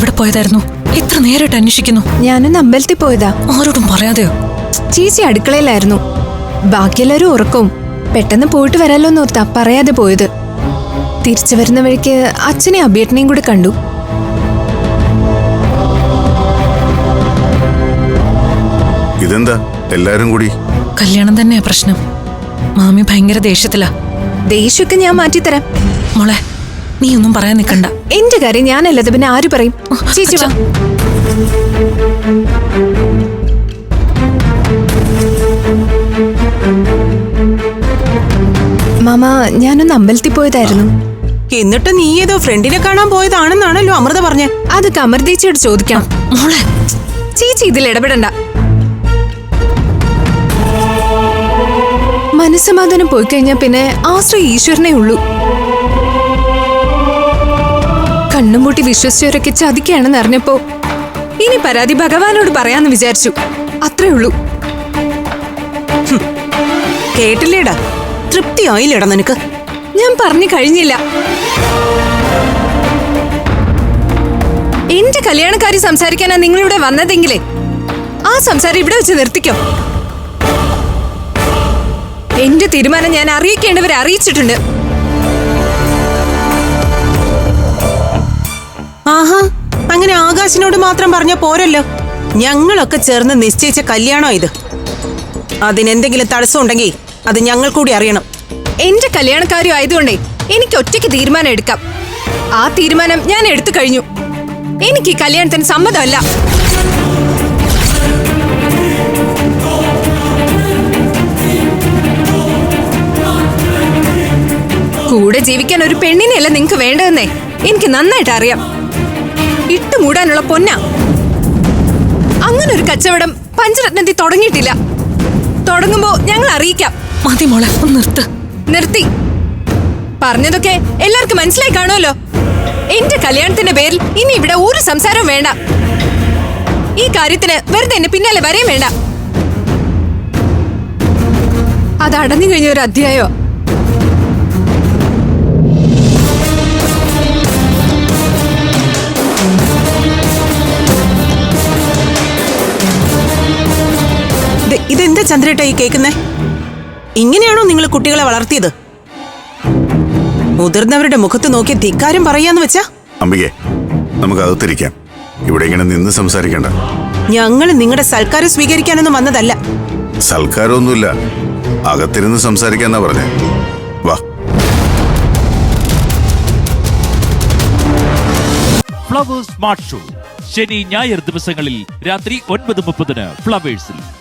പോയതായിരുന്നു? ഇത്ര നേരിട്ട് അന്വേഷിക്കുന്നു. ഞാനൊന്ന് അമ്പലത്തിൽ പോയതാ. ആരോടും പറയാതെയോ? ചേച്ചി അടുക്കളയിലായിരുന്നു. ബാക്കിയെല്ലാവരും ഉറക്കവും പെട്ടെന്ന് പോയിട്ട് വരാലോ എന്നോർത്താ പറയാതെ പോയത്. തിരിച്ചു വരുന്ന വഴിക്ക് അച്ഛനെ അഭ്യർത്ഥനയും കൂടി കണ്ടു. ഇതെന്താ? എല്ലാരും കൂടി? കല്യാണം തന്നെയാ പ്രശ്നം. മാമി ഭയങ്കര ദേഷ്യത്തിലാ. ദേഷ്യമൊക്കെ ഞാൻ മാറ്റിത്തരാം. മോളെ നീ ഒന്നും പറയാൻ നിൽക്കണ്ട എന്റെ കാര്യം ഞാനല്ലത് പിന്നെ ആര് പറയും? ചേച്ചി വാ മാമ ഞാനൊന്ന് അമ്പലത്തിൽ പോയതായിരുന്നു. എന്നിട്ട് നീ ഏതോ ഫ്രണ്ടിനെ കാണാൻ പോയതാണെന്നാണല്ലോ അമൃത പറഞ്ഞേ. അത് കമർദീച്ചയോട് ചോദിക്കാം. മോളെ. ചേച്ചി ഇതിൽ ഇടപെടണ്ട. മനസ്സമാധാനം പോയി കഴിഞ്ഞാൽ പിന്നെ ആശ്രയ ഈശ്വരനെ ഉള്ളൂ. കണ്ണും പൂട്ടി വിശ്വസിച്ചവരൊക്കെ ചതിക്കുകയാണെന്ന് അറിഞ്ഞപ്പോ ഇനി പരാതി ഭഗവാനോട് പറയാന്ന് വിചാരിച്ചു. അത്രേ ഉള്ളൂ. കേട്ടില്ലേടാ? തൃപ്തിയായില്ലേടാ നിനക്ക്? ഞാൻ പറഞ്ഞു കഴിഞ്ഞില്ല. എന്റെ കല്യാണക്കാരി സംസാരിക്കാനാ നിങ്ങളിവിടെ വന്നതെങ്കിലേ ആ സംസാരം ഇവിടെ വെച്ച് നിർത്തിക്കോ. എന്റെ തീരുമാനം ഞാൻ അറിയിക്കേണ്ടവരെ അറിയിച്ചിട്ടുണ്ട്. ആഹാ അങ്ങനെ ആകാശിനോട് മാത്രം പറഞ്ഞ പോരല്ലോ. ഞങ്ങളൊക്കെ ചേർന്ന് നിശ്ചയിച്ച കല്യാണോ ഇത്? അതിനെന്തെങ്കിലും തടസ്സം ഉണ്ടെങ്കിൽ അത് ഞങ്ങൾ കൂടി അറിയണം. എന്റെ കല്യാണക്കാരും ആയതുകൊണ്ടേ എനിക്ക് ഒറ്റയ്ക്ക് തീരുമാനം എടുക്കാം. ആ തീരുമാനം ഞാൻ എടുത്തു കഴിഞ്ഞു. എനിക്ക് ഈ കല്യാണത്തിന് സമ്മതമല്ല. കൂടെ ജീവിക്കാൻ ഒരു പെണ്ണിനെയല്ല നിങ്ങൾക്ക് വേണ്ടതെന്നേ? എനിക്ക് നന്നായിട്ട് അറിയാം ഇട്ടു മൂടാനുള്ള പൊന്നാ. അങ്ങനെ ഒരു കച്ചവടം പഞ്ചരത്നത്തിൽ തുടങ്ങിയിട്ടില്ല. തുടങ്ങുമ്പോ ഞങ്ങൾ അറിയിക്കാം. മതി മോളെ നിർത്ത്. നിർത്തി. പറഞ്ഞതൊക്കെ എല്ലാവർക്കും മനസ്സിലായി കാണുമല്ലോ. എന്റെ കല്യാണത്തിന്റെ പേരിൽ ഇനി ഇവിടെ ഒരു സംസാരവും വേണ്ട. ഈ കാര്യത്തിന് വെറുതെ എന്നെ പിന്നാലെ വരെയും വേണ്ട. അത് അടഞ്ഞു കഴിഞ്ഞ ഒരു അധ്യായോ ഇതെന്താ ചന്ദ്രേട്ട ഈ കേൾക്കുന്നേ? ഇങ്ങനെയാണോ നിങ്ങൾ കുട്ടികളെ വളർത്തിയത്? മുതിർന്നവരുടെ മുഖത്ത് നോക്കി ധിക്കാരം പറയാന്ന് വെച്ചാ? അമ്പികെ നമുക്ക് അകത്തിരിക്കാം ഇവിടെ ഇങ്ങനെ നിന്ന് സംസാരിക്കണ്ട. ഞങ്ങൾ നിങ്ങളുടെ സൽക്കാരം സ്വീകരിക്കാനൊന്നും വന്നതല്ല. സൽക്കാരമൊന്നുമില്ല. അകത്തിരുന്ന് സംസാരിക്കാന്നാ പറഞ്ഞേ. വാ. Flowers Smart Show. ശനി ഞായർ ദിവസങ്ങളിൽ രാത്രി ഒൻപത് മുപ്പതിന് ഫ്ലവേഴ്സിൽ.